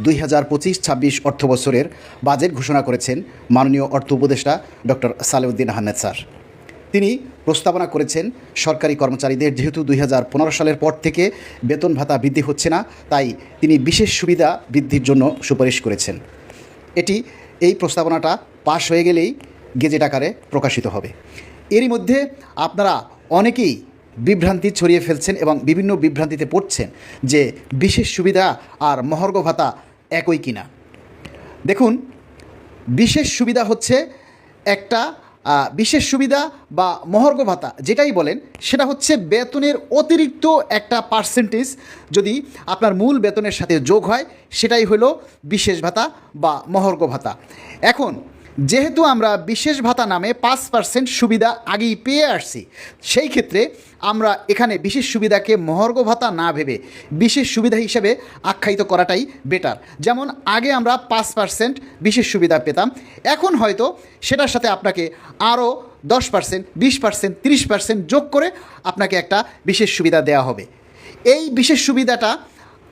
দুই হাজার পঁচিশ, ছাব্বিশ অর্থ বছরের বাজেট ঘোষণা করেছেন মাননীয় অর্থ উপদেষ্টা ডক্টর সালেউদ্দিন আহমেদ স্যার। তিনি প্রস্তাবনা করেছেন, সরকারি কর্মচারীদের যেহেতু দুই হাজার পনেরো সালের পর থেকে বেতন ভাতা বৃদ্ধি হচ্ছে না, তাই তিনি বিশেষ সুবিধা বৃদ্ধির জন্য সুপারিশ করেছেন। এটি, এই প্রস্তাবনাটা পাশ হয়ে গেলেই গেজেট আকারে প্রকাশিত হবে। এরই মধ্যে আপনারা অনেকেই বিভ্রান্তি ছড়িয়ে ফেলছেন এবং বিভিন্ন বিভ্রান্তিতে পড়ছেন যে বিশেষ সুবিধা আর মহর্ঘ ভাতা একই কিনা। দেখুন, বিশেষ সুবিধা হচ্ছে একটা বিশেষ সুবিধা বা মহর্ঘ ভাতা যেটাই বলেন, সেটা হচ্ছে বেতনের অতিরিক্ত একটা পার্সেন্টেজ যদি আপনার মূল বেতনের সাথে যোগ হয়, সেটাই হলো বিশেষ ভাতা বা মহর্ঘ ভাতা। এখন যেহেতু আমরা বিশেষ ভাতা নামে পাঁচ পার্সেন্ট সুবিধা আগেই পেয়ে আসছি, সেই ক্ষেত্রে আমরা এখানে বিশেষ সুবিধাকে মহর্ঘ ভাতা না ভেবে বিশেষ সুবিধা হিসেবে আখ্যায়িত করাটাই বেটার যেমন আগে আমরা পাঁচ পার্সেন্ট বিশেষ সুবিধা পেতাম, এখন হয়তো সেটার সাথে আপনাকে আরও দশ পার্সেন্ট বিশ পার্সেন্ট তিরিশ পার্সেন্ট যোগ করে আপনাকে একটা বিশেষ সুবিধা দেওয়া হবে। এই বিশেষ সুবিধাটা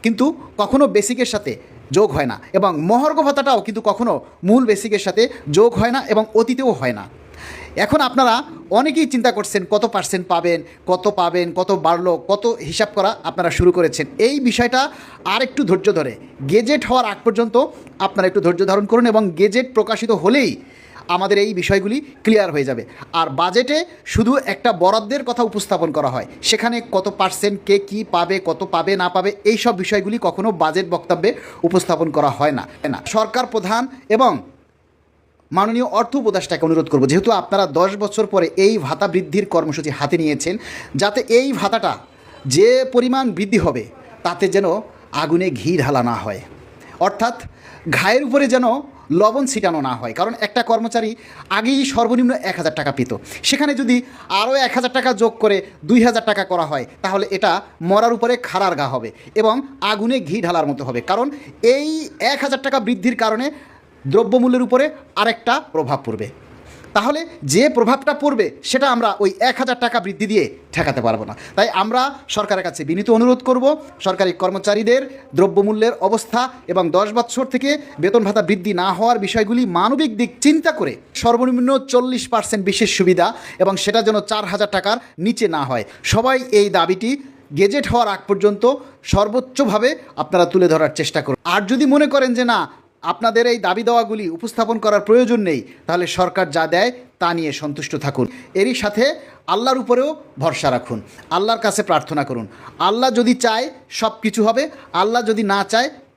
কিন্তু কখনো বেসিকের সাথে যোগ হয় না এবং মহর্ঘ ভাতাটাও কিন্তু কখনও মূল বেসিকের সাথে যোগ হয় না এবং অতীতেও হয় না। এখন আপনারা অনেকেই চিন্তা করছেন কত পার্সেন্ট পাবেন, কত পাবেন, কত বাড়লো, কত হিসাব করা আপনারা শুরু করেছেন। এই বিষয়টা আর একটু ধৈর্য ধরে। গেজেট হওয়ার আগ পর্যন্ত আপনারা একটু ধৈর্য ধারণ করুন এবং গেজেট প্রকাশিত হলেই আমাদের এই বিষয়গুলি ক্লিয়ার হয়ে যাবে। আর বাজেটে শুধু একটা বরাদ্দের কথা উপস্থাপন করা হয়। সেখানে কত পার্সেন্ট কে কী পাবে, কত পাবে, না পাবে এই সব বিষয়গুলি কখনো বাজেট বক্তব্যে উপস্থাপন করা হয় না। না, সরকার প্রধান এবং মাননীয় অর্থ উপদেষ্টাকে অনুরোধ করব, যেহেতু আপনারা দশ বছর পরে এই ভাতা বৃদ্ধির কর্মসূচি হাতে নিয়েছেন, যাতে এই ভাতাটা যে পরিমাণ বৃদ্ধি হবে, তাতে যেন আগুনে ঘি ঢালা না হয়। অর্থাৎ ঘায়ের উপরে যেন লবণ ছিটানো না হয়। কারণ একটা কর্মচারী আগেই সর্বনিম্ন এক হাজার টাকা পেত। সেখানে যদি আরও এক হাজার টাকা যোগ করে দুই হাজার টাকা করা হয়, তাহলে এটা মরার উপরে খাড়ার গা হবে এবং আগুনে ঘি ঢালার মতো হবে। কারণ এই এক হাজার টাকা বৃদ্ধির কারণে দ্রব্যমূল্যের উপরে আরেকটা প্রভাব পড়বে। তাহলে যে প্রভাবটা পড়বে, সেটা আমরা ওই এক হাজার টাকা বৃদ্ধি দিয়ে ঠেকাতে পারব না। তাই আমরা সরকারের কাছে বিনীত অনুরোধ করব, সরকারি কর্মচারীদের দ্রব্যমূল্যের অবস্থা এবং দশ বছর থেকে বেতন ভাতা বৃদ্ধি না হওয়ার বিষয়গুলি মানবিক দিক চিন্তা করে সর্বনিম্ন চল্লিশ পার্সেন্ট বিশেষ সুবিধা এবং সেটা যেন চার হাজার টাকার নিচে না হয়। সবাই এই দাবিটি গেজেট হওয়ার আগ পর্যন্ত সর্বোচ্চভাবে আপনারা তুলে ধরার চেষ্টা করুন। আর যদি মনে করেন যে না আপনাদের এই দাবি দেওয়াগুলি উপস্থাপন করার প্রয়োজন নেই, তাহলে সরকার যা দেয় তা নিয়ে সন্তুষ্ট থাকুন। এরই সাথে আল্লাহর উপরেও ভরসা রাখুন। আল্লাহর কাছে প্রার্থনা করুন। আল্লাহ যদি চায় সব কিছু হবে, আল্লাহ যদি না চায়